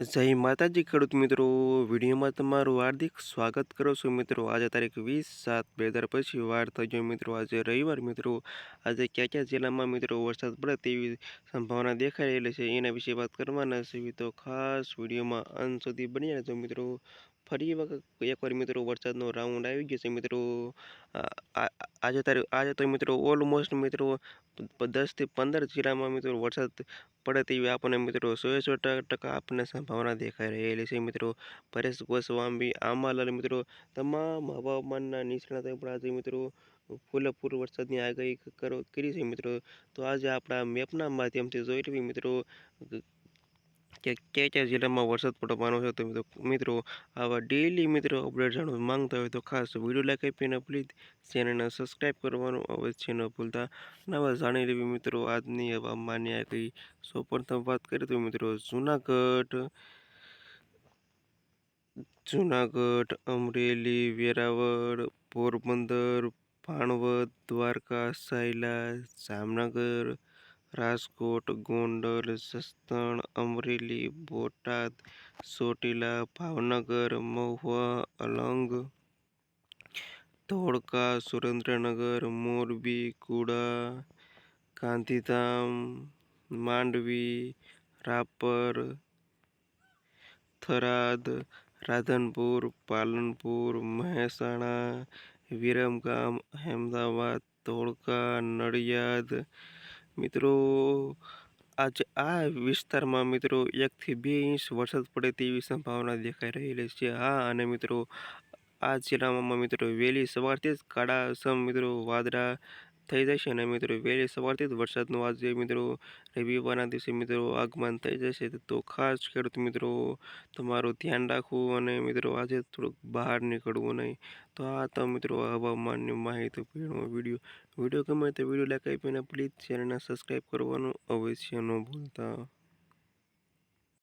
જય માતાજી, ખેડૂત મિત્રો. વિડીયોમાં તમારું હાર્દિક સ્વાગત કરું છું મિત્રો. આજે તારીખ વીસ સાત બે હજાર પછી વાર થઈ ગયો મિત્રો. આજે રવિવાર મિત્રો. આજે કયા કયા જિલ્લામાં મિત્રો વરસાદ પડે તેવી સંભાવના દેખાઈ રહેલી છે એના વિશે વાત કરવાના છે. તો ખાસ વિડીયોમાં અંત સુધી બની રહેજો મિત્રો. ફરી વખત એકવાર મિત્રો વરસાદનો રાઉન્ડ આવી ગયો છે મિત્રો. આજે તારીખ આજે તો મિત્રો ઓલમોસ્ટ મિત્રો દસથી પંદર જિલ્લામાં મિત્રો વરસાદ પડે તેવી આપણને મિત્રો સો સો ટકા આપણને સંભાવના દેખાઈ રહેલી છે મિત્રો. પરેશ ગોસ્વામી, આંબાલાલ મિત્રો, તમામ હવામાનના નિષ્ણાતો પણ આજે મિત્રો ફૂલેફૂલ વરસાદની આગાહી કરો કરી છે મિત્રો. તો આજે આપણા મેપના માધ્યમથી જોઈ લેવી મિત્રો. કે કયા કયા જિલ્લામાં વરસાદ પડવાનો છે તો મિત્રો આવા ડેલી મિત્રો અપડેટ જાણવા માંગતા હોય તો ખાસ વીડિયો લાઈક આપીને પ્લીઝ ચેનલને સબસ્ક્રાઈબ કરવાનું અવશ્ય ન ભૂલતા. નવા જાણી લેવી મિત્રો, આજની હવામાનની આગાહી સૌપ્રથમ વાત કરીએ તો મિત્રો, જુનાગઢ જુનાગઢ, અમરેલી, વેરાવળ, પોરબંદર, ભાણવડ, દ્વારકા, સાયલા, જામનગર રાજકોટ, ગોંડલ, જસદણ, અમરેલી, બોટાદ, ચોટીલા, ભાવનગર, મહુવા, અલંગ, ધોળકા, સુરેન્દ્રનગર, મોરબી, કુડા, ગાંધીધામ, માંડવી, રાપર, થરાદ, રાધનપુર, પાલનપુર, મહેસાણા, વિરમગામ, અહેમદાબાદ, ધોળકા, નડિયાદ મિત્રો, આજે આ વિસ્તારમાં મિત્રો એકથી બે ઇંચ વરસાદ પડે તેવી સંભાવના દેખાઈ રહેલી છે. હા, અને મિત્રો, આ જિલ્લામાં મિત્રો વહેલી સવારથી જ કાળા સમ મિત્રો વાદળા થઈ જશે અને મિત્રો, વહેલી સવારથી જ વરસાદનું આજે મિત્રો રવિવારના દિવસે મિત્રો આગમન થઈ જશે, તો ખાસ ખેડૂત મિત્રો, તમારું ધ્યાન રાખવું અને મિત્રો આજે થોડુંક બહાર નીકળવું નહીં. તો આ તો મિત્રો હવામાનની માહિતી પીણો વીડિયો. વીડિયો ગમે તો વીડિયો લાઈક આપીને પ્લીઝ ચેનલને સબસ્ક્રાઈબ કરવાનું અવશ્ય ન ભૂલતા.